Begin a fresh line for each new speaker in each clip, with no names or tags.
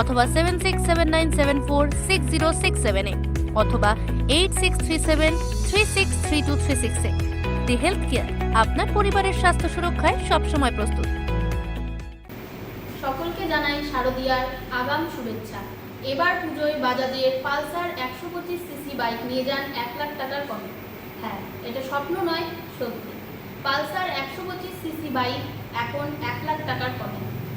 অথবা seven six seven nine seven four six zero six সেভেনে অথবা eight six three seven three six three two three সিক্সে the health care আপনার পরিবারের স্বাস্থ্য সুরক্ষায় সবসময় প্রস্তুত।
সকলকে জানাই শারদিয়ার আগাম শুভেচ্ছা। এবার পুজোয় বাজাজের পালসার একশো পঁচিশ সিসি বাইক নিয়ে যান এক লাখ টাকার কমে। হ্যাঁ এটা স্বপ্ন নয়, সত্যি। পালসার একশো পঁচিশ সিসি বাইক এখন এক লাখ টাকার কমে।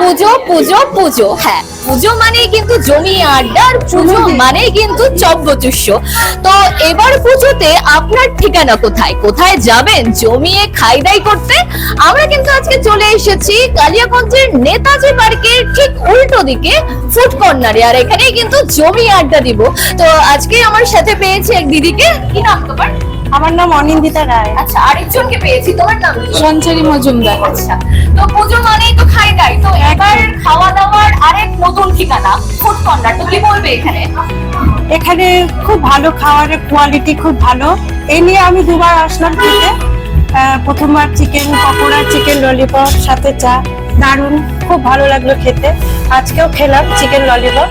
পুজো পুজো পুজো হ্যাঁ। পুজো মানেই কিন্তু জমি আড্ডার, পুজো মানেই কিন্তু চব্বচুষ্য তো এবার পুজোতে আপনার ঠিকানা কোথায়? কোথায় যাবেন? জমিয়ে খাই দাই করতে? আমরা কিন্তু আজকে চলে এসেছি কালিয়াগঞ্জের নেতাজি পার্কের ঠিক উল্টো দিকে, ফুড কর্নারে। আর এখানেই কিন্তু জমি আড্ডা দিব। তো আজকে আমার সাথে পেয়েছি এক দিদিকে। কি নাম তোমার?
আমার নাম অনিন্দিতা রায়।
আচ্ছা আরেকজনকে পেয়েছি তোমার নাম
সঞ্চারী মজুমদার।
আচ্ছা তো পুজো মানেই তো খাই দাই তো এবার খাওয়া দাওয়ার আরেক নতুন ঠিকানা ফুড কর্নার তো কি বলবে এখানে?
এখানে খুব ভালো খাবারের কোয়ালিটি খুব ভালো। এই নিয়ে আমি দুবার আসলাম খেতে। প্রথমবার চিকেন পকোড়া চিকেন ললিপপ সাথে চা। দারুণ খুব ভালো লাগল খেতে। আজকেও খেলাম চিকেন ললিপপ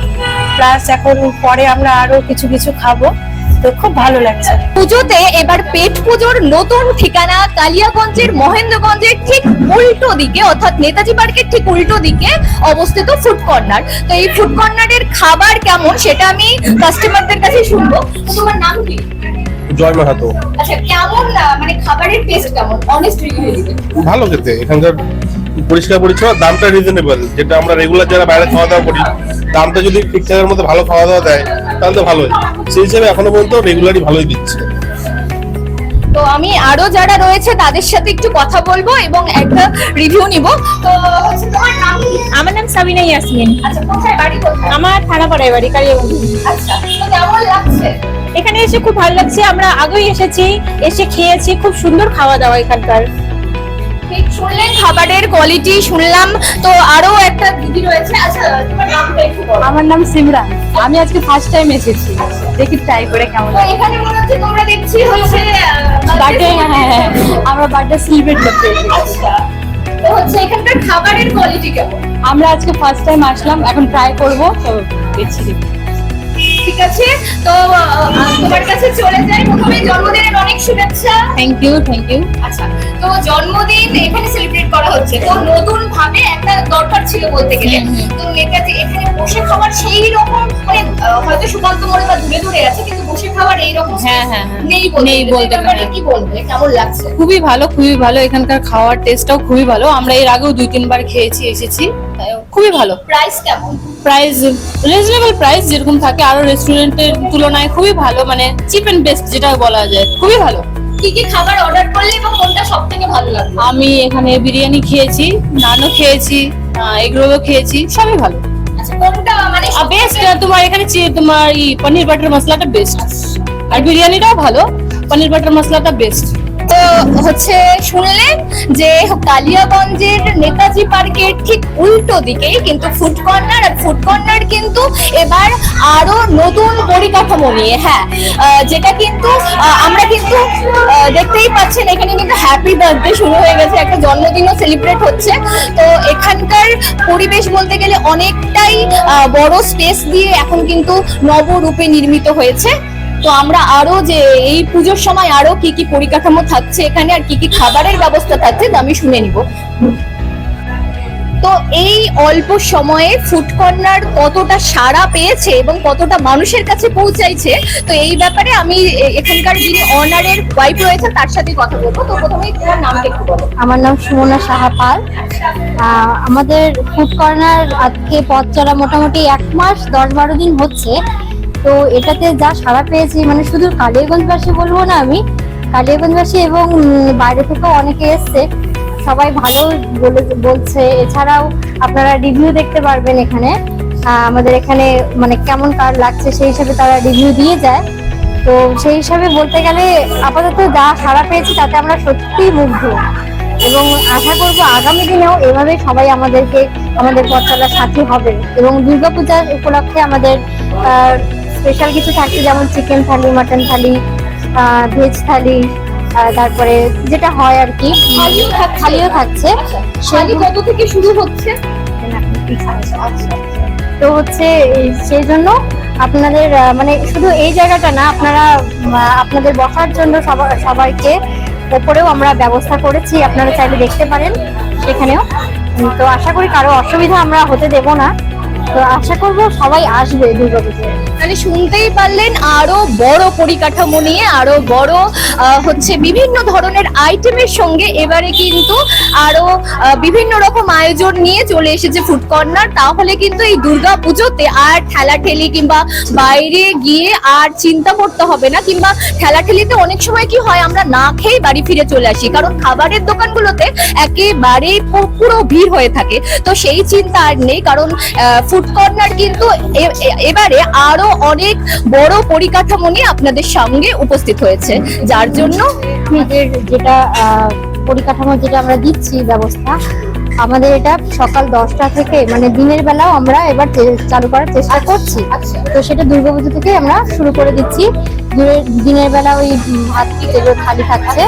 প্লাস এখন পরে আমরা আরও কিছু কিছু খাব। তো খুব ভালো লাগছে।
পুজোতে এবার পেট পুজোর নতুন ঠিকানা কালিয়াগঞ্জের মহেন্দ্রগঞ্জের ঠিক উল্টো দিকে অর্থাৎ নেতাজি পার্কের ঠিক উল্টো দিকে অবস্থিত ফুড কর্নার তো এই ফুড কর্নারের খাবার কেমন সেটা আমি কাস্টমারদের কাছে শুনব। তোমার নাম কি?
জয় মাহাতো
আচ্ছা কেমন মানে খাবারের টেস্ট কেমন? অনেস্ট রিভিউ
ভালো খেতে। এখানকার পরিষ্কার পরিচ্ছন্ন দামটা রিজনেবল যেটা আমরা রেগুলার যারা বাইরে খাওয়া দাওয়া করি দামটা যদি ঠিকঠাকের মধ্যে ভালো খাওয়া দাওয়া দেয় তাহলে তো ভালোই। সেই হিসেবে এখনও পর্যন্ত রেগুলারই ভালোই দিচ্ছে।
তো আমি আরও যারা রয়েছে তাদের সাথে একটু কথা বলব এবং একটা রিভিউ নিব। তো তোমার নাম কি?
আমার নাম সাবিনা ইয়াসমিন।
আচ্ছা কোথায়? বাড়ি কোথায়?
আমার থানাপাড়ায় বাড়ি কালিয়াগঞ্জ।
আচ্ছা তো কেমন লাগছে?
এখানে এসে খুব ভালো লাগছে। আমরা আগেই এসেছি এসে খেয়েছি খুব সুন্দর খাওয়া দাওয়া এখানকার।
শুনলেন খাবারের কোয়ালিটি শুনলাম। তো আরও একটা দিদি রয়েছে। আচ্ছা তোমার নামটা একটু বলো।
আমার নাম সিমরান। আমি আজকে ফার্স্ট টাইম এসেছি। দেখি ট্রাই করে কেমন
তো এখানে মনে হচ্ছে তোমরা দেখছি হচ্ছে
বার্থডে হ্যাঁ হ্যাঁ আমরা বার্থডে সেলিব্রেট করতে এসেছি
আচ্ছা। তো হচ্ছে এখানকার খাবারের কোয়ালিটি কেমন?
আমরা আজকে ফার্স্ট টাইম আসলাম। এখন ট্রাই করব। তো দেখছি
ঠিক আছে? তো তোমার কাছে চলে যাই। প্রথমে জন্মদিনের অনেক শুভেচ্ছা।
থ্যাংক ইউ থ্যাংক ইউ
আচ্ছা তো জন্মদিন এখানে সেলিব্রেট করা হচ্ছে। তো নতুন ভাবে একটা দরকার ছিল বলতে গেলে। তো নেতাজি এখানে বসে খাবার সেই রকম মানে হয়তো সুকান্ত মোড়ে বা দূরে দূরে আছে কিন্তু বসে খাবার এই রকম
হ্যাঁ, হ্যাঁ, হ্যাঁ।
নেই বলতে
নেই বলতে পারি।
কি বলবে? কেমন লাগছে?
খুবই ভালো খুবই ভালো। এখানকার খাওয়ার টেস্টটাও খুবই ভালো। আমরা এর আগেও দুই তিনবার খেয়েছি এসেছি। খুবই ভালো।
প্রাইস কেমন?
প্রাইস রিজনেবল প্রাইস যেরকম থাকে আরও রেস্টুরেন্টের তুলনায় খুবই ভালো মানে চিপ এন্ড বেস্ট যেটা বলা যায় খুবই ভালো।
কি কি খাবার অর্ডার করলে এবং কোনটা সব থেকে ভালো লাগল?
আমি এখানে বিরিয়ানি খেয়েছি নানও খেয়েছি এগ রোলও খেয়েছি সবই ভালো।
আচ্ছা কোনটা মানে
বেস্ট তোমার এখানে চি- তোমার ই পনির বাটার মশলাটা বেস্ট আর বিরিয়ানিটাও ভালো পনির বাটার মশলাটা বেস্ট
হচ্ছে শুনলেন যে কালিয়াগঞ্জের নেতাজি পার্কের ঠিক উল্টো দিকেই কিন্তু ফুড কর্নার আর ফুড কর্নার কিন্তু এবার আরও নতুন পরিকাঠামো নিয়ে হ্যাঁ যেটা কিন্তু আমরা কিন্তু দেখতেই পাচ্ছেন এখানে কিন্তু হ্যাপি বার্থডে শুরু হয়ে গেছে, একটা জন্মদিনও সেলিব্রেট হচ্ছে। তো এখানকার পরিবেশ বলতে গেলে অনেকটাই বড় স্পেস দিয়ে এখন কিন্তু নবরূপে নির্মিত হয়েছে। তো আমরা আরও যে এই পুজোর সময় আরও কি কি পরিকাঠামো থাকছে, এখানে আর কি কি খাবারের ব্যবস্থা থাকছে আমি শুনে নিব। তো এই অল্প সময়ে ফুড কর্নার কতটা সাড়া পেয়েছে এবং কতটা মানুষের কাছে পৌঁছাইছে, তো এই ব্যাপারে আমি এখানকার যিনি অনারের ওয়াইফ রয়েছে তার সাথে কথা বলব। তো প্রথমেই তোমার নামটা একটু
আমার নাম সুমনা সাহা পাল। আমাদের ফুড কর্নার আজকে পথ চলা মোটামুটি এক মাস, দশ বারো দিন হচ্ছে। তো এটাতে যা সাড়া পেয়েছি মানে শুধু কালিয়াগঞ্জবাসী বলব না আমি, কালিয়াগঞ্জবাসী এবং বাইরে থেকেও অনেকে এসছে। সবাই ভালো বলে, বলছে। এছাড়াও আপনারা রিভিউ দেখতে পারবেন এখানে। আমাদের এখানে মানে কেমন কার লাগছে সেই হিসাবে তারা রিভিউ দিয়ে যায়। তো সেই হিসাবে বলতে গেলে আপাতত যা সাড়া পেয়েছি তাতে আমরা সত্যিই মুগ্ধ। এবং আশা করব আগামী দিনেও এভাবে সবাই আমাদেরকে, আমাদের পথচলার সাথী হবে। এবং দুর্গাপূজার উপলক্ষে আমাদের স্পেশাল কিছু থাকছে যেমন chicken thali mutton thali veg thali তারপরে যেটা হয় আর কি
থালিও থাকছে? শালি কত থেকে শুরু হচ্ছে?
তো হচ্ছে সেই জন্য আপনাদের মানে শুধু এই জায়গাটা না আপনারা আপনাদের বসার জন্য সবা- সবাইকে ওপরেও আমরা ব্যবস্থা করেছি আপনারা চাইলে দেখতে পারেন সেখানেও তো আশা করি কারও অসুবিধা আমরা হতে দেব না। আশা করব সবাই আসবে দুর্গাপুজোয়
মানে শুনতেই পারলেন আরও বড় পরিকাঠামো নিয়ে, আরও বড় হচ্ছে বিভিন্ন ধরনের আইটেমের সঙ্গে এবারে কিন্তু আরও বিভিন্ন রকম আয়োজন নিয়ে চলে এসেছে ফুড কর্নার তাহলে কিন্তু এই দুর্গা পুজোতে আর ঠেলাঠেলি কিংবা বাইরে গিয়ে আর চিন্তা করতে হবে না, কিংবা ঠেলাঠেলিতে অনেক সময় কি হয়, আমরা না খেয়ে বাড়ি ফিরে চলে আসি, কারণ খাবারের দোকানগুলোতে একেবারে পুরো ভিড় হয়ে থাকে। তো সেই চিন্তা আর নেই, কারণ ফুড কর্নার কিন্তু এবারে আরও অনেক বড় পরিকাঠামো নিয়ে আপনাদের সঙ্গে উপস্থিত হয়েছে। যার জন্য
আমাদের যেটা পরিকাঠামো যেটা আমরা দিচ্ছি ব্যবস্থা আমাদের এটা সকাল দশটা থেকে মানে দিনের বেলাও আমরা এবার চালু করার চেষ্টা করছি। তো সেটা দুর্গাপুজো থেকে আমরা শুরু করে দিচ্ছি। দিনের- দিনের বেলা ওই ভাত যেগুলো খালি থাকছে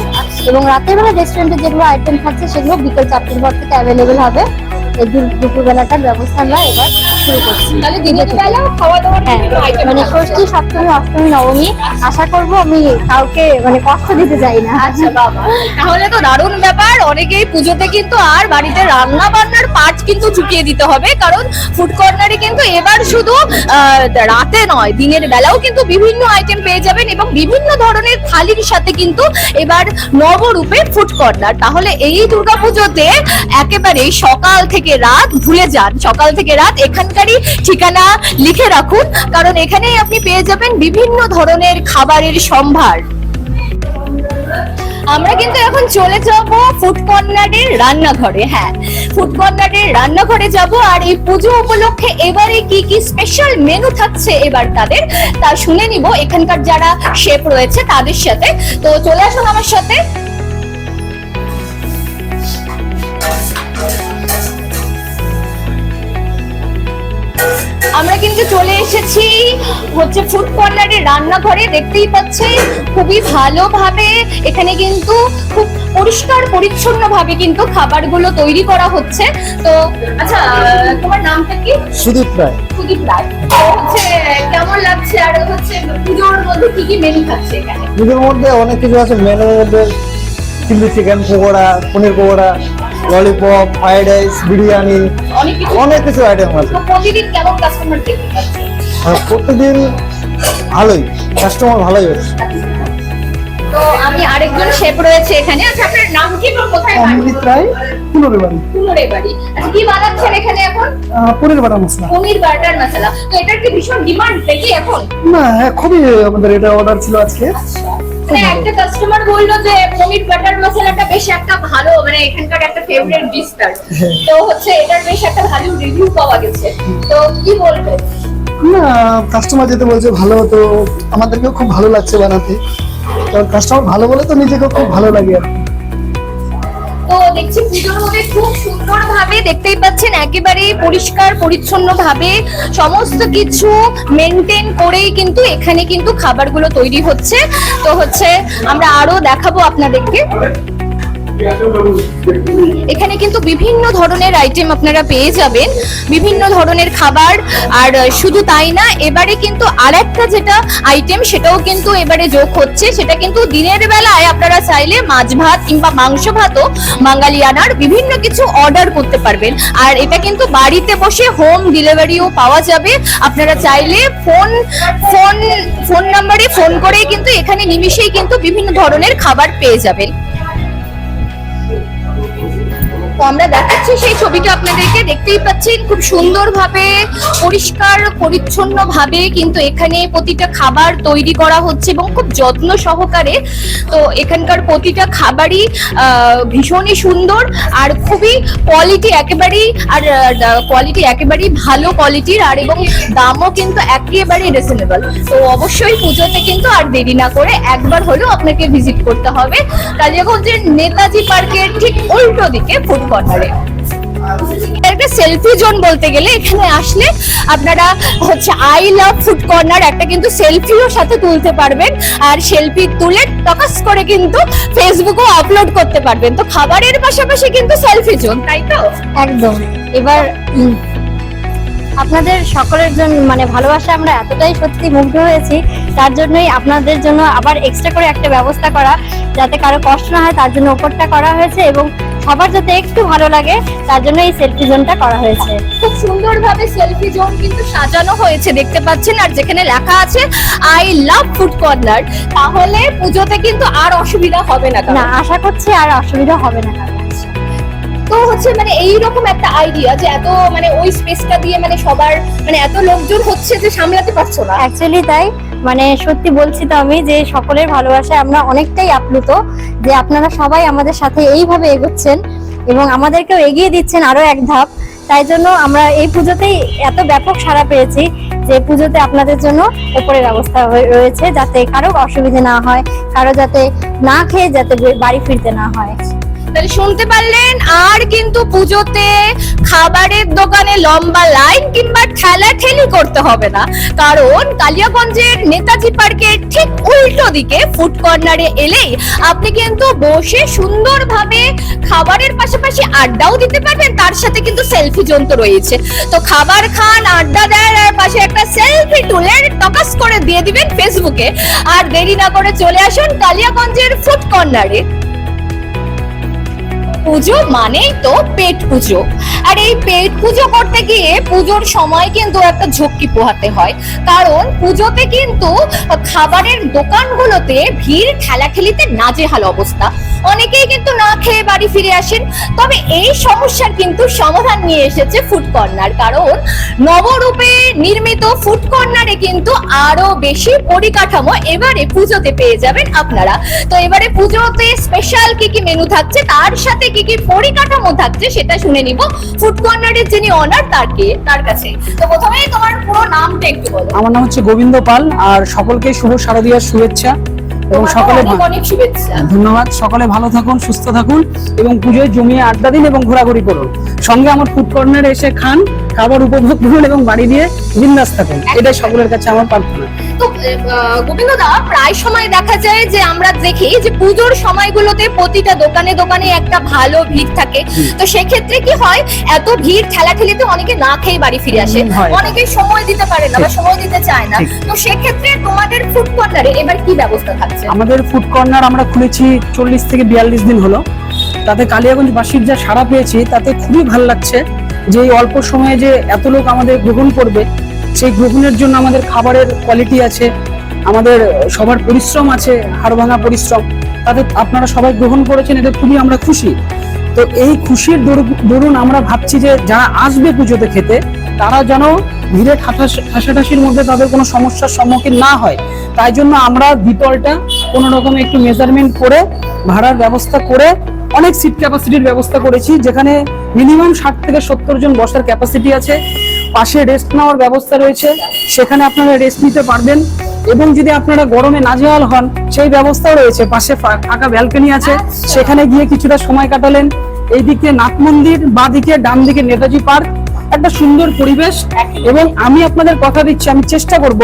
এবং রাতের বেলা রেস্টুরেন্টে যেগুলো আইটেম থাকছে সেগুলো বিকেল চারটের পর থেকে অ্যাভেলেবেল হবে। এই দুপুরবেলাটার ব্যবস্থা আমরা এবার শুরু করছি। হ্যাঁ মানে ষষ্ঠী সপ্তমী অষ্টমী নবমী আশা করব আমি কাউকে মানে কষ্ট দিতে চাই না।
আচ্ছা বাবা। তাহলে তো দারুণ ব্যাপার। অনেকেই পুজোতে কিন্তু আর বাড়িতে রান্না বান্নার পার্ট কিন্তু চুকিয়ে দিতে হবে কারণ ফুড কর্নারে কিন্তু এবার শুধু রাতে নয় দিনের বেলাও কিন্তু বিভিন্ন আইটেম পেয়ে যাবেন এবং বিভিন্ন ধরনের থালির সাথে কিন্তু এবার নবরূপে ফুড কর্নার তাহলে এই দুর্গাপুজোতে একেবারে সকাল থেকে রাত ভুলে যান। সকাল থেকে রাত এখানকারই ঠিকানা লিখে রাখুন, কারণ এখানেই আপনি পেয়ে যাবেন বিভিন্ন ধরনের খাবারের সম্ভার। আমরা কিন্তু এখন চলে যাব ফুড কর্নারের রান্নাঘরে হ্যাঁ। ফুড কর্নারের রান্নাঘরে যাব, আর এই পুজো উপলক্ষে এবারে কি কি স্পেশাল মেনু থাকছে এবার তাদের, তা শুনে নিব। এখানকার যারা শেফ রয়েছে তাদের সাথে। তো চলে আসুন আমার সাথে। আমরা কিন্তু চলে এসেছি হচ্ছে ফুড কর্নারের রান্নাঘরে দেখতেই পাচ্ছেন খুবই ভালোভাবে এখানে কিন্তু খুব পরিষ্কার পরিচ্ছন্ন ভাবে কিন্তু খাবারগুলো তৈরি করা হচ্ছে। তো আচ্ছা তোমার নামটা কি?
সুদীপ রায়।
সুদীপ রায়। হচ্ছে কেমন লাগছে আর হচ্ছে পুজোর মধ্যে কি কি মেনু থাকছে এখানে?
পুজোর মধ্যে অনেক কিছু আছে মেনুর মধ্যে chilli chicken pakora paneer pakora lollipop fried rice biryani
অনেক কিছু।
আইটেম আছে।
প্রতিদিন কেমন কাস্টমার দেখতে পাচ্ছি
আর প্রতিদিন ভালোই কাস্টমার ভালোই হচ্ছে।
তো আমি আরেকজন শেফ রয়েছে এখানে। আচ্ছা আপনার নাম কি এবং কোথায় বাড়ি?
অমৃত রায় পুনরে বাড়ি।
কুমোরে বাড়ি। আচ্ছা কি বানাচ্ছেন এখানে এখন?
পনির বাটা মশলা।
পনির বাটার মশলা। তো এটার কি ভীষণ ডিমান্ড দেখি এখন?
না হ্যাঁ খুবই আমাদের এটা অর্ডার ছিল আজকে।
মানে একটা কাস্টমার বলল যে পনির বাটার মশলাটা বেশ একটা ভালো মানে এখানকার একটা ফেভারিট ডিশ তার
হ্যাঁ।
তো হচ্ছে এটার বেশ একটা ভালো রিভিউ পাওয়া গেছে তো কি বলবেন
না কাস্টমার যেতে বলছে ভালো তো আমাদেরকেও খুব ভালো লাগছে বানাতে কারণ কাস্টমার ভালো বলে তো নিজেকেও খুব ভালো লাগে আর কি।
তো দেখছি পুজোর মধ্যে খুব সুন্দর ভাবে দেখতেই পাচ্ছেন একেবারে পরিষ্কার পরিচ্ছন্ন ভাবে সমস্ত কিছু মেনটেন করেই কিন্তু এখানে কিন্তু খাবারগুলো তৈরি হচ্ছে। তো হচ্ছে আমরা আরও দেখাবো আপনাদেরকে। এখানে কিন্তু বিভিন্ন ধরনের আইটেম আপনারা পেয়ে যাবেন, বিভিন্ন ধরনের খাবার, আর শুধু তাই না, এবারে কিন্তু আরেকটা যেটা আইটেম সেটাও কিন্তু এবারে যোগ হচ্ছে, সেটা কিন্তু দিনের বেলায় আপনারা চাইলে মাছ ভাত কিংবা মাংস ভাতও বাঙালিয়ানার বিভিন্ন কিছু অর্ডার করতে পারবেন। আর এটা কিন্তু বাড়িতে বসে হোম ডেলিভারিও পাওয়া যাবে। আপনারা চাইলে ফোন ফোন ফোন নাম্বারে ফোন করেই কিন্তু এখানে নিমিশেই কিন্তু বিভিন্ন ধরনের খাবার পেয়ে যাবেন। তো আমরা দেখাচ্ছি সেই ছবিটা আপনাদেরকে, দেখতেই পাচ্ছেন খুব সুন্দরভাবে, পরিষ্কার পরিচ্ছন্ন ভাবে কিন্তু এখানে প্রতিটা খাবার তৈরি করা হচ্ছে এবং খুব যত্ন সহকারে তো এখানকার প্রতিটা খাবারই ভীষণই সুন্দর আর খুবই কোয়ালিটি একেবারেই, আর কোয়ালিটি একেবারেই ভালো কোয়ালিটির আর এবং দামও কিন্তু একেবারেই রিজনেবল তো অবশ্যই পুজোতে কিন্তু আর দেরি না করে একবার হলেও আপনাকে ভিজিট করতে হবে। কালিয়াগঞ্জের নেতাজি পার্কের ঠিক উল্টো দিকে কর্নারে একটা সেলফি জোন বলতে গেলে এখানে আসলে আপনারা হচ্ছে আই লাভ ফুড কর্নার একটা কিন্তু সেলফিও সাথে তুলতে পারবেন। আর সেলফি তুলে টকাস করে কিন্তু ফেসবুকেও আপলোড করতে পারবেন। তো খাবারের পাশাপাশি কিন্তু সেলফি জোন তাই তো?
একদম। এবার আপনাদের সকলের জন্য মানে ভালোবাসা আমরা এতটাই সত্যি মুগ্ধ হয়েছি, তার জন্যই আপনাদের জন্য আবার এক্সট্রা করে একটা ব্যবস্থা করা, যাতে কারও কষ্ট না হয়, তার জন্য ওপরটা করা হয়েছে এবং সবার যাতে একটু ভালো লাগে তার জন্য এই সেলফি জোনটা করা হয়েছে।
খুব সুন্দরভাবে সেলফি জোন কিন্তু সাজানো হয়েছে দেখতে পাচ্ছেন আর যেখানে লেখা আছে আই লাভ ফুড কর্নার তাহলে পুজোতে কিন্তু আর অসুবিধা হবে না।
না আশা করছি আর অসুবিধা হবে না
তো হচ্ছে মানে এইরকম একটা আইডিয়া যে এত মানে ওই স্পেসটা দিয়ে মানে সবার মানে এত লোকজন হচ্ছে যে সামলাতে পারছ না।
অ্যাকচুয়ালি তাই। মানে সত্যি বলছি তো আমি যে সকলের ভালোবাসায় আমরা অনেকটাই আপ্লুত, যে আপনারা সবাই আমাদের সাথে এইভাবে এগোচ্ছেন এবং আমাদেরকেও এগিয়ে দিচ্ছেন আরও এক ধাপ। তাই জন্য আমরা এই পুজোতেই এত ব্যাপক সাড়া পেয়েছি যে পুজোতে আপনাদের জন্য উপরে ব্যবস্থা রয়েছে যাতে কারও অসুবিধে না হয়, কারও যাতে না খেয়ে যাতে বাড়ি ফিরতে না হয়।
তাহলে শুনতে পারলেন, আর কিন্তু পুজোতে খাবারের দোকানে লম্বা লাইন কিংবা ঠেলা ঠেলি করতে হবে না। কারণ কালিয়াগঞ্জের নেতাজি পার্কের ঠিক উল্টো দিকে ফুড কর্নারে এলেই আপনি কিন্তু বসে সুন্দরভাবে খাবারের পাশাপাশি আড্ডাও দিতে পারবেন, তার সাথে কিন্তু সেলফি জোন তো রয়েছে। তো খাবার খান, আড্ডা দেন, আর পাশে একটা সেলফি তুলে টকাস করে দিয়ে দিবেন ফেসবুকে আর দেরি না করে চলে আসুন কালিয়াগঞ্জের ফুড কর্নারে পুজো মানেই তো পেট পুজো। আর এই পেট পুজো করতে গিয়ে পুজোর সময় কিন্তু একটা ঝক্কি পোহাতে হয়। কারণ পুজোতে কিন্তু খাবারের দোকানগুলোতে ভিড়, ঠেলাঠেলিতে নাজেহাল অবস্থা। অনেকেই কিন্তু না খেয়ে বাড়ি ফিরে আসেন। তবে এই সমস্যার কিন্তু সমাধান নিয়ে এসেছে ফুড কর্নার কারণ নবরূপে নির্মিত ফুড কর্নারে কিন্তু আরও বেশি পরিকাঠামো এবারে পুজোতে পেয়ে যাবেন আপনারা। তো এবারে পুজোতে স্পেশাল কি কি মেনু থাকছে, তার সাথে কি কি পরিকাঠামো থাকছে সেটা শুনে নিব। ফুড কর্নারের যিনি অনার তারকে তার কাছে। তো প্রথমেই তোমার পুরো নামটা একটু বলো।
আমার নাম হচ্ছে গোবিন্দ পাল আর সকলকে শুভ শারদীয়ার শুভেচ্ছা এবং সকলে
অনেক অনেক শুভেচ্ছা।
ধন্যবাদ। সকলে ভালো থাকুন সুস্থ থাকুন এবং পুজোয় জমিয়ে আড্ডা দিন এবং ঘোরাঘুরি করুন। সঙ্গে আমার ফুড কর্নার এসে খান। খাবার উপভোগ করুন এবং বাড়ি দিয়ে বিন্দাস থাকুন এটাই সকলের কাছে আমার প্রার্থনা।
তো গোবিন্দ দা প্রায় সময় দেখা যায় যে আমরা দেখি যে পুজোর সময়গুলোতে প্রতিটা দোকানে দোকানে একটা ভালো ভিড় থাকে। তো সেক্ষেত্রে কি হয় এত ভিড় ঠেলাঠেলিতে অনেকে না খেয়ে বাড়ি ফিরে আসে। অনেকে সময় দিতে পারে না বা সময় দিতে চায় না। তো সেক্ষেত্রে তোমাদের ফুড কর্নারে এবার কি ব্যবস্থা থাকছে?
আমাদের ফুড কর্নার আমরা খুলেছি চল্লিশ থেকে বিয়াল্লিশ দিন হলো। তাতে কালিয়াগঞ্জ কালিয়াগঞ্জবাসীর যা সাড়া পেয়েছি তাতে খুবই ভালো লাগছে। যে অল্প সময়ে যে এত লোক আমাদের গ্রহণ করবে, সেই গ্রহণের জন্য আমাদের খাবারের কোয়ালিটি আছে, আমাদের সবার পরিশ্রম আছে হাড় ভাঙা পরিশ্রম তাতে আপনারা সবাই গ্রহণ করেছেন, এতে খুবই আমরা খুশি। তো এই খুশির দরুন আমরা ভাবছি যে যারা আসবে পুজোতে খেতে, তারা যেন ভিড়ে ঠাসাঠাসির মধ্যে তাদের কোনো সমস্যার সম্মুখীন না হয়। তাই জন্য আমরা দ্বিতলটা কোনো রকম একটু মেজারমেন্ট করে, ভাড়ার ব্যবস্থা করে অনেক সিট ক্যাপাসিটির ব্যবস্থা করেছি, যেখানে মিনিমাম ষাট থেকে সত্তর জন বসার ক্যাপাসিটি আছে। পাশে রেস্ট নেওয়ার ব্যবস্থা রয়েছে, সেখানে আপনারা রেস্ট নিতে পারবেন। এবং যদি আপনারা গরমে নাজেহাল হন, সেই ব্যবস্থাও রয়েছে। পাশে ফাঁকা ব্যালকনি আছে, সেখানে গিয়ে কিছুটা সময় কাটালেন। এইদিকে নাথ মন্দির বা দিকে ডান দিকে নেতাজি পার্ক। একটা সুন্দর পরিবেশ। এবং আমি আপনাদের কথা দিচ্ছি, আমি চেষ্টা করব,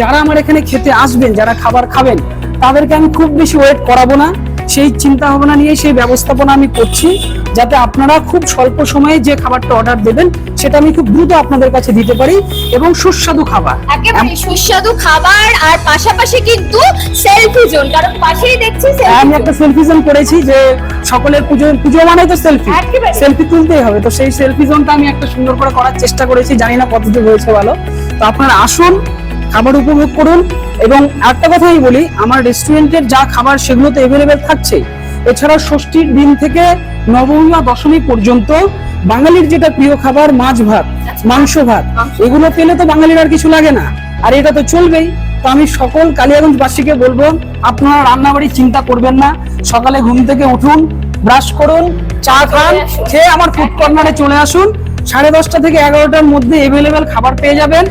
যারা আমার এখানে খেতে আসবেন, যারা খাবার খাবেন, তাদেরকে আমি খুব বেশি ওয়েট করাবো না। সেই চিন্তা ভাবনা নিয়ে সেই ব্যবস্থাপনা আমি করছি যাতে আপনারা খুব স্বল্প সময়ে যে খাবারটা অর্ডার দেবেন সেটা আমি খুব দ্রুত আপনাদের কাছে দিতে পারি এবং সুস্বাদু খাবার।
একেবারে সুস্বাদু খাবার আর পাশাপাশি কিন্তু সেলফি জোন কারণ পাশেই দেখছি
হ্যাঁ, আমি একটা সেলফি জোন করেছি যে সকলের পুজো পুজো মানে তো সেলফি সেলফি তুলতেই হবে। তো সেই সেলফি জোনটা আমি একটা সুন্দর করে করার চেষ্টা করেছি জানি না কতদূর হয়েছে ভালো। তো আপনারা আসুন খাবার উপভোগ করুন। এবং একটা কথা আমি বলি আমার রেস্টুরেন্টের যা খাবার সেগুলো তো এভেলেবেল থাকছে এছাড়া ষষ্ঠীর দিন থেকে নবমী বা দশমী পর্যন্ত বাঙালির যেটা প্রিয় খাবার মাছ ভাত মাংস ভাত এগুলো পেলে তো বাঙালির আর কিছু লাগে না। আর এটা তো চলবেই। তো আমি সকল কালিয়াগঞ্জবাসীকে বলব আপনারা রান্নাবাড়ির চিন্তা করবেন না। সকালে ঘুম থেকে উঠুন ব্রাশ করুন চা খান খেয়ে আমার ফুড কর্নারে চলে আসুন। সাড়ে দশটা থেকে এগারোটার মধ্যে এভেলেবেল খাবার পেয়ে যাবেন।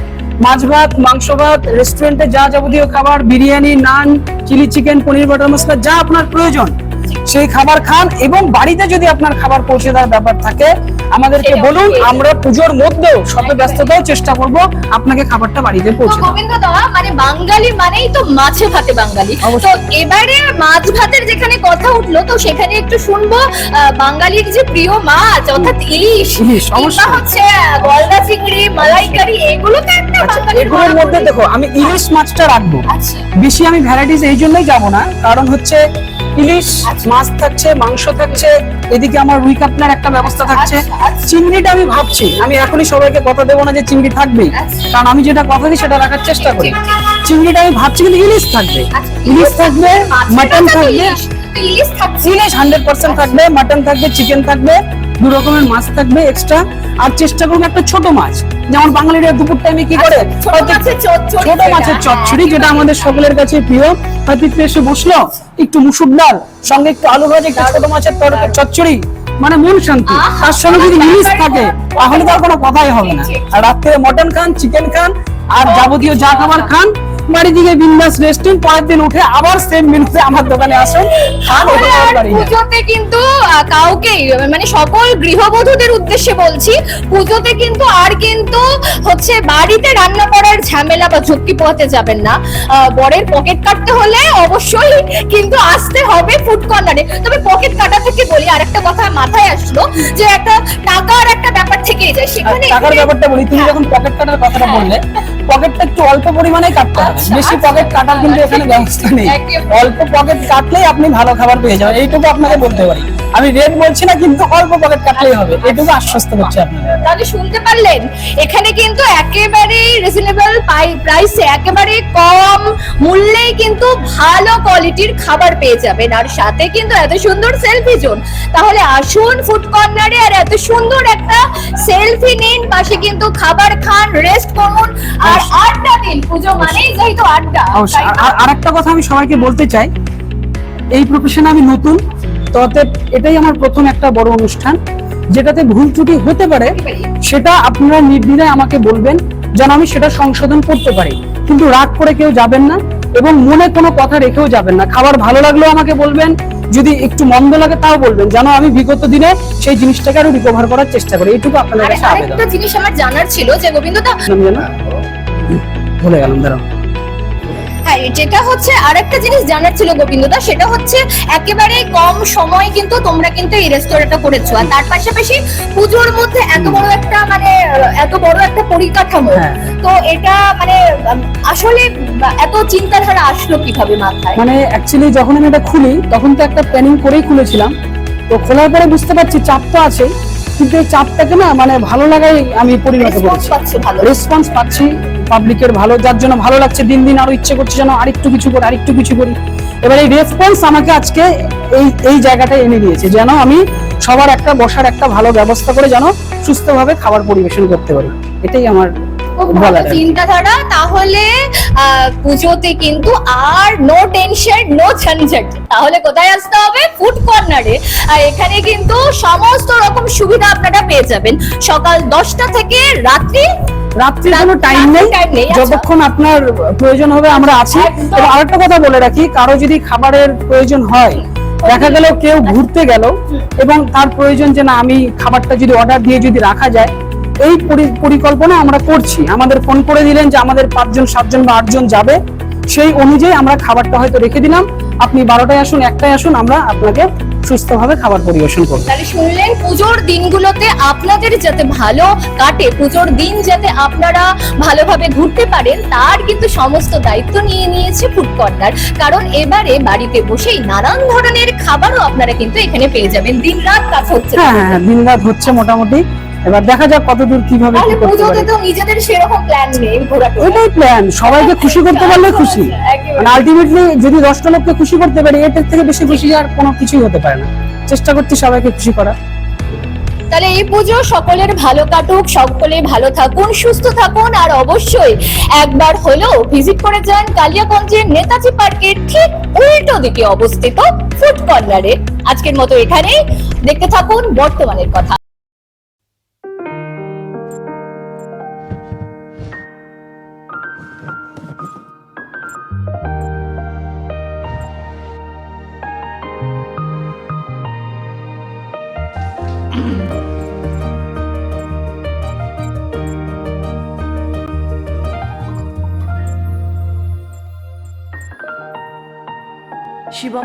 মাছ ভাত মাংস ভাত রেস্টুরেন্টে যা যাবতীয় খাবার, biryani, naan, chilli chicken, paneer, butter masala, যা আপনার প্রয়োজন। সেই খাবার খান এবং বাড়িতে যদি আপনার খাবার পৌঁছে দেওয়ার ব্যাপার থাকে আমাদেরকে বলুন আমরা পুজোর মধ্যেও শত ব্যস্ততাও চেষ্টা করব আপনাকে খাবারটা বাড়িতে পৌঁছে।
গোবিন্দ দা মানে বাঙালি মানেই তো মাছে ভাতে বাঙালি। তো এবারে মাছ ভাতের যেখানে কথা উঠল তো সেখানে একটু শুনব বাঙালির যে প্রিয় মাছ অর্থাৎ ইলিশ।
ইলিশ,
কিংবা। হচ্ছে গলদা চিংড়ি মালাইকারি এগুলো তো একটা
আচ্ছা
বাঙালির
এগুলোর মধ্যে দেখো আমি ইলিশ মাছটা রাখব।
আচ্ছা।
বেশি আমি ভ্যারাইটিস এই জন্যই যাব না কারণ হচ্ছে ইলিশ
আচ্ছা।
মাছ থাকছে মাংস থাকছে এদিকে আমার রুই কাতলার একটা ব্যবস্থা থাকছে
আচ্ছা, আচ্ছা।
চিংড়িটা আমি ভাবছি আমি এখনই সবাইকে কথা দেবো না যে চিংড়ি থাকবেই
আচ্ছা।
কারণ আমি যেটা কথা দিই সেটা রাখার চেষ্টা করি। চিংড়িটা আমি ভাবছি কিন্তু ইলিশ থাকবে ইলিশ থাকবে মাটন থাকবে
ইলিশ, থাকছে
ইলিশ হান্ড্রেড পার্সেন্ট থাকবে মাটন থাকবে চিকেন থাকবে দু রকমের মাছ থাকবে এক্সট্রা আর চেষ্টা করব একটা ছোট মাছ। যেমন বাঙালিরা দুপুর টাইমে কি করে?
আচ্ছা, ছোট মাছের চচ্চড়ি যেটা,
মাছের
হ্যাঁ,
যেটা আমাদের সকলের কাছে প্রিয়। হয়তো একটু এসে বসল একটু মুসুর ডাল সঙ্গে একটু আলু ভাজা একটু ছোট মাছের তরকারি চচ্চড়ি। মানে মন শান্তি। তার সঙ্গে যদি ইলিশ থাকে তাহলে তো আর কোনো কথাই হবে না। আর রাত্রে মটন খান চিকেন খান আর যাবতীয় যা খাবার খান বাড়ি দিকে বিন্দাস রেস্টুরেন্ট পরের দিন উঠে আবার সেম মেনুতে আমার দোকানে আসুন খান
আর। পুজোতে কিন্তু আহ, কাউকেই মানে সকল গৃহবধূদের উদ্দেশ্যে বলছি পুজোতে কিন্তু আর কিন্তু হচ্ছে বাড়িতে রান্না করার ঝামেলা বা ঝক্কি পোহাতে যাবেন না বরের পকেট কাটতে হলে অবশ্যই কিন্তু আসতে হবে ফুড কর্নারে তবে পকেট কাটা থেকে বলি আরেকটা কথা মাথায় আসলো যে একটা টাকার একটা ব্যাপার থেকেই যায়
আর
সেখানে
টাকার ব্যাপারটা বলি তুমি
হ্যাঁ।
যখন পকেট কাটার কথাটা
হ্যাঁ।
বললে পকেটটা একটু অল্প পরিমাণে কাটতে হবে।
আচ্ছা,
বেশি
আচ্ছা।
পকেট কাটার কিন্তু এখানে ব্যবস্থা নেই। অল্প পকেট কাটলেই আপনি ভালো খাবার পেয়ে যাবেন। এইটুকু আপনাকে বলতে পারি। আমি রেট বলছি না কিন্তু অল্প পকেট কাটলেই হবে। এইটুকু আশ্বস্ত করছি আপনাকে।
তাহলে শুনতে পারলেন? এখানে কিন্তু একেবারে রিজনেবল প্রাইসে একেবারে কম মূল্যেই কিন্তু ভালো কোয়ালিটির খাবার পেয়ে যাবেন। আর সাথে কিন্তু এত সুন্দর সেলফি জোন তাহলে আসুন ফুড কর্নারে আর এত সুন্দর একটা সেলফি নিন। পাশে কিন্তু খাবার খান রেস্ট করুন। আর আড্ডা দিন পুজো মানেই যেহেতু আড্ডা?
আর আরেকটা কথা আমি সবাইকে বলতে চাই এই প্রফেশনে আমি নতুন তো অতএব এটাই আমার প্রথম একটা বড় অনুষ্ঠান যেটাতে ভুল ত্রুটি হতে পারে সেটা আপনারা নির্দ্বিধায় আমাকে বলবেন যেন আমি সেটা সংশোধন করতে পারি। কিন্তু রাগ করে কেউ যাবেন না এবং মনে কোনো কথা রেখেও যাবেন না। খাবার ভালো লাগলেও আমাকে বলবেন যদি একটু মন্দ লাগে তাও বলবেন যেন আমি বিগত দিনে সেই জিনিসটাকে আরও রিকভার করার চেষ্টা করি। এইটুকু আপনাদের
আর
কাছে আবেদন।
আরেকটা জিনিস আমার জানার ছিল যে
যেন ভুলে গেলাম দাঁড়াও।
হ্যাঁ যেটা হচ্ছে আরেকটা জিনিস জানার ছিল গোবিন্দদা সেটা হচ্ছে একেবারে কম সময় কিন্তু তোমরা কিন্তু এই রেস্তোরাঁটা করেছ। আর তার পাশাপাশি পুজোর মধ্যে এত বড় একটা মানে এত বড় একটা পরিকাঠামো।
হ্যাঁ।
তো এটা মানে আসলে এত চিন্তাধারা আসলো কীভাবে মাথায়?
মানে অ্যাকচুয়ালি যখন আমি এটা খুলি তখন তো একটা প্ল্যানিং করেই খুলেছিলাম। তো খোলার পরে বুঝতে পারছি চাপ তো আছে কিন্তু এই চাপটাকে না মানে ভালো লাগাই আমি পরিণত করেছি।
ভালো
রেসপন্স পাচ্ছি পাবলিকের ভালো যার জন্য ভালো লাগছে দিন দিন আরও ইচ্ছে করছে যেন আরেকটু কিছু করি আরেকটু কিছু করি। এবার এই রেসপন্স আমাকে আজকে এই এই জায়গাটায় এনে দিয়েছে যেন আমি সবার একটা বসার একটা ভালো ব্যবস্থা করে যেন সুস্থভাবে খাবার পরিবেশন করতে পারি। এটাই আমার
খুব ভালো। চিন্তাধারা তাহলে পুজোতে কিন্তু আর নো টেনশন নো ঝঞ্ঝট। তাহলে কোথায় আসতে হবে? ফুড কর্নারে আর এখানে কিন্তু সমস্ত রকম সুবিধা আপনারা পেয়ে যাবেন। সকাল দশটা থেকে রাত্রি
রাত্রি কোনো টাইম নেই।
আচ্ছা।
যতক্ষণ আপনার প্রয়োজন হবে আমরা আছি। আরেকটা কথা বলে রাখি কারও যদি খাবারের প্রয়োজন হয় দেখা গেল কেউ ঘুরতে গেল এবং তার প্রয়োজন যে না আমি খাবারটা যদি অর্ডার দিয়ে যদি রাখা যায় এই পরি- পরিকল্পনা আমরা করছি। আমাদের ফোন করে দিলেন যে আমাদের পাঁচজন সাতজন বা আটজন যাবে। সেই অনুযায়ী আমরা খাবারটা হয়তো রেখে দিলাম। আপনি বারোটায় আসুন একটায় আসুন আমরা আপনাকে সুস্থভাবে খাবার পরিবেশন করব।
তাহলে শুনলেন পুজোর দিনগুলোতে আপনাদের যাতে ভালো কাটে পুজোর দিন যাতে আপনারা ভালোভাবে ঘুরতে পারেন তার কিন্তু সমস্ত দায়িত্ব নিয়ে নিয়েছে ফুড কর্নার কারণ এবারে বাড়িতে বসেই নানান ধরনের খাবারও আপনারা কিন্তু এখানে পেয়ে যাবেন। দিন রাত কাজ হচ্ছে।
হ্যাঁ হ্যাঁ হ্যাঁ দিন রাত হচ্ছে মোটামুটি। এবার দেখা যাক কতদূর কীভাবে কি করতে পারি।
তো নিজেদের সেরকম প্ল্যান নেই
ওইটাই প্ল্যান সবাইকে খুশি করতে পারলে খুশি। মানে আলটিমেটলি যদি দশটা লোককে খুশি করতে পারি এর থেকে বেশি খুশি আর কোনো কিছুই হতে পারে না। চেষ্টা করছি সবাইকে খুশি করার।
তাহলে এই পুজো সকলের ভালো কাটুক সকলে ভালো থাকুন সুস্থ থাকুন আর অবশ্যই একবার হলেও ভিজিট করে যান কালিয়াগঞ্জের নেতাজি পার্কের ঠিক উল্টো দিকে অবস্থিত ফুড কর্নারে আজকের মতো এখানেই। দেখতে থাকুন বর্তমানের কথা।